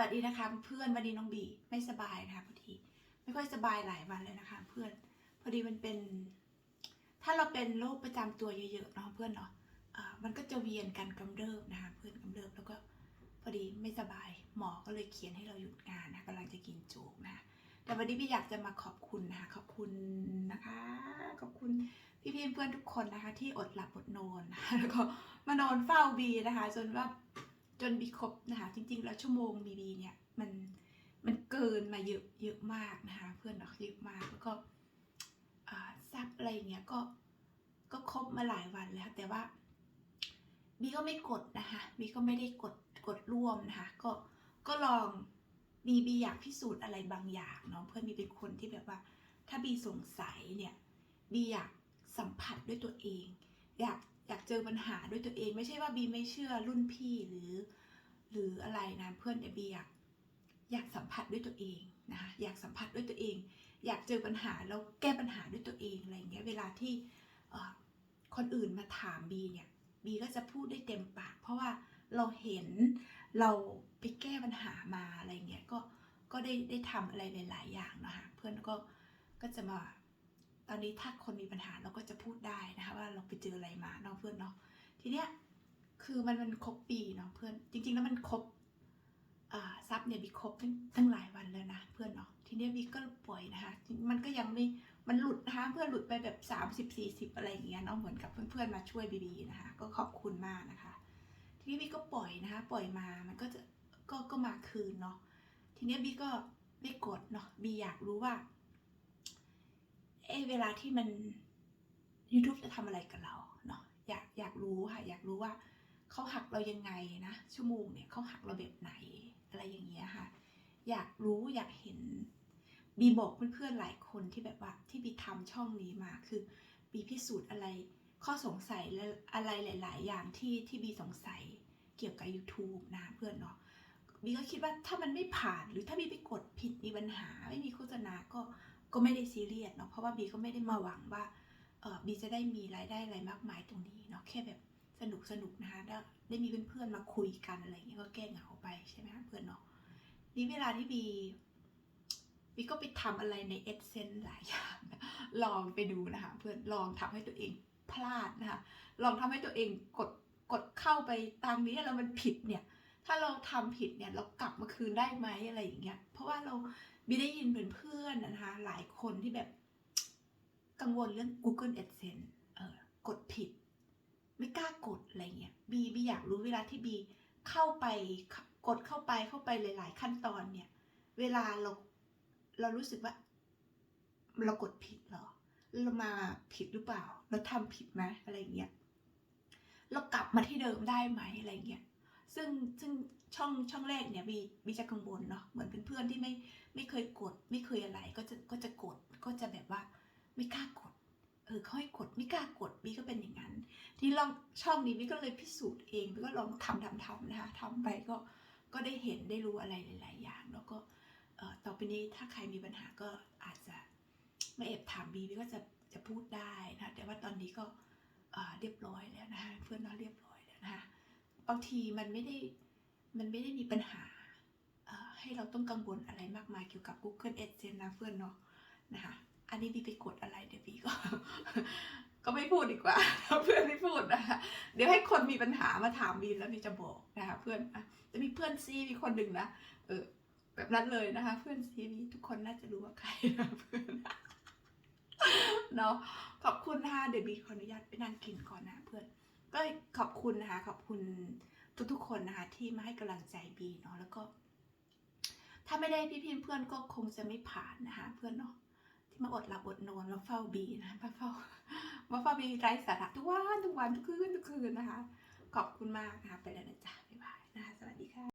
วัสดีนะคะเพื่อนวันนี้น้องบีไม่สบายนะคะพอดีไม่ค่อยสบายหลายวันเลยนะคะ เพื่อนพอดีมันเป็น ถ้าเราเป็นโรคประจำตัวเยอะๆเนาะเพื่อนเนาะมันก็จะเวียนกันกำเริบนะคะ เพื่อนกำเริบแล้วก็พอดีไม่สบายหมอก็เลยเขียนให้เราหยุดงานนะกำลังจะกินโจ๊กนะคะแต่วันนี้พี่อยากจะมาขอบคุณนะคะขอบคุณนะคะ ขอบคุณพี่ๆเพื่อนทุกคนนะคะ ที่อดหลับอดนอนนะคะแล้วก็มานอนเฝ้าบีนะคะ จนว่า จนบีครบนะคะ จริง ๆ แล้วชั่วโมงบีบีเนี่ยมันมันเกินมาเยอะเยอะมากนะคะ เพื่อนเนาเยอะมากแล้วก็ซักอะไรอย่างเงี้ยก็ก็ครบมาหลายวันแล้ว แต่ว่าบีก็ไม่กดนะคะบีก็ไม่ได้กดกดร่วมนะคะ ก็ก็ลองบีบีอยากพิสูจน์อะไรบางอย่างเนาะเพื่อนบีเป็นคนที่แบบว่า ถ้าบีสงสัยเนี่ยบีอยากสัมผัสด้วยตัวเอง อยาก อยากเจอปัญหาด้วยตัวเอง ไม่ใช่ว่าบีไม่เชื่อรุ่นพี่หรือ หรืออะไรนะเพื่อนแต่บีอยากอยากสัมผัสด้วยตัวเองนะคะอยากสัมผัสด้วยตัวเอง อยากเจอปัญหาแล้วแก้ปัญหาด้วยตัวเองอะไรอย่างเงี้ยเวลาที่คนอื่นมาถามบีเนี่ยบีก็จะพูดได้เต็มปาก เพราะว่าเราเห็นเราไปแก้ปัญหามาอะไรเงี้ยก็ก็ได้ได้ทำอะไรหลาย ๆ อย่างนะคะเพื่อนก็ก็จะมาตอนนี้ถ้าคนมีปัญหาเราก็จะพูดได้ เราไปเจออะไรมาเนาะเพื่อนเนาะทีเนี้ยคือมันมันครบปีเนาะเพื่อนจริง ๆ แล้วมันครบอ่าซับเนี่ยบีครบตั้งตั้งหลายวันแล้วนะเพื่อนเนาะทีเนี้ยบีก็ปล่อยนะคะมันก็ยังไม่มันหลุดนะคะเพื่อนหลุดไปแบบ 30 40 อะไรอย่างเงี้ยเนาะเหมือนกับเพื่อนๆมาช่วยบีบีนะคะก็ขอบคุณมากนะคะ ทีนี้บีก็ปล่อยนะคะปล่อยมามันก็จะก็ก็มาคืนเนาะทีเนี้ยบีก็ไม่กดเนาะบีอยากรู้ว่าเอเวลาที่มัน YouTube จะทำอะไรกับเราเนาะอยากอยากรู้ค่ะอยากรู้ว่าเขาหักเรายังไงนะชั่วโมงเนี่ยเขาหักเราแบบไหนอะไรอย่างเงี้ยค่ะ อยากรู้อยากเห็นบีบอกเพื่อนๆหลายคนที่แบบว่าที่บีทำช่องนี้มาคือบีพิสูจน์อะไรข้อสงสัยและอะไรหลาย ๆ อย่างที่ที่บีสงสัยเกี่ยวกับ YouTube นะเพื่อนเนาะบีก็คิดว่าถ้ามันไม่ผ่านหรือถ้าบีไปกดผิดมีปัญหาไม่มีโฆษณาก็ก็ไม่ได้ซีเรียสเนาะเพราะว่าบีก็ไม่ได้มาหวังว่า บีจะได้มีรายได้อะไรมากมายตรงนี้เนาะแค่แบบสนุกสนุกนะคะได้ได้มีเพื่อนๆมาคุยกันอะไรเงี้ยก็แก้เหงาไปใช่ไหมเพื่อนเนาะนี่เวลาที่บีบีก็ไปทำอะไรในเอเซนหลายอย่างลองไปดูนะคะเพื่อนลองทำให้ตัวเองพลาดนะคะลองทำให้ตัวเองกดกดเข้าไปตามนี้แล้วมันผิดเนี่ย ถ้าเราทำผิดเนี่ยเรากลับมาคืนได้ไหมอะไรอย่างเงี้ยเพราะว่าเราบีได้ยินเพื่อนๆนะคะหลายคนที่แบบ กังวลเรื่อง Google AdSense เออกดผิด ไม่กล้ากดอะไรเงี้ยบีบีอยากรู้เวลาที่บีเข้าไปกดเข้าไปเข้าไปหลาย ๆ ขั้นตอนเนี่ย เวลาเราเรารู้สึกว่า เรากดผิดเหรอ เรามาผิดหรือเปล่า เราทำผิดไหมอะไรเงี้ยเรากลับมาที่เดิมได้ไหมอะไรเงี้ยซึ่งซึ่งช่องช่องแรกเนี่ยบีบีจะกังวลเนาะเหมือนเป็นเพื่อนที่ไม่ไม่เคยกด ไม่เคยอะไรก็จะก็จะกดก็จะแบบว่า ไม่กล้ากด เออเขาให้กดไม่กล้ากดบีก็เป็นอย่างนั้น ที่ลองช่องนี้บีก็เลยพิสูจน์เองบีก็ลองทำทำทำนะคะทำไปก็ก็ได้เห็นได้รู้อะไรหลาย ๆ อย่าง แล้วก็เออต่อไปนี้ถ้าใครมีปัญหาก็อาจจะมาแอบถามบีบีก็จะจะพูดได้นะแต่ว่าตอนนี้ก็เออเรียบร้อยแล้วนะคะเพื่อนเราเรียบร้อยแล้วนะคะบางทีมันไม่ได้มันไม่ได้มีปัญหาให้เราต้องกังวลอะไรมากมายเกี่ยวกับ Google AdSense นะเพื่อนเนาะนะคะ อันนี้บีไปกดอะไรเดี๋ยวบีก็ ก็ไม่พูดดีกว่าเพื่อนไม่พูดนะคะเดี๋ยวให้คนมีปัญหามาถามบีแล้วบีจะบอกนะคะเพื่อนจะมีเพื่อนซีมีคนหนึ่งนะเออแบบนั้นเลยนะคะ เพื่อนซีบีทุกคนน่าจะรู้ว่าใครนะเพื่อนเนาะขอบคุณนะคะเดี๋ยวบีขออนุญาตไปนั่งกินก่อนนะเพื่อนก็ขอบคุณนะคะ ขอบคุณทุกๆคนนะคะ ที่มาให้กำลังใจบีเนาะแล้วก็ ถ้าไม่ได้พี่ๆเพื่อนก็คงจะไม่ผ่านนะคะเพื่อนเนาะ มาอดหลับอดนอนมาเฝ้าบีนะมาเฝ้ามาเฝ้าบีไร้สาระทุกวันทุกวันทุกคืนทุกคืนนะคะ ขอบคุณมากนะคะไปแล้วนะจ๊ะบ๊ายบายนะคะสวัสดีค่ะ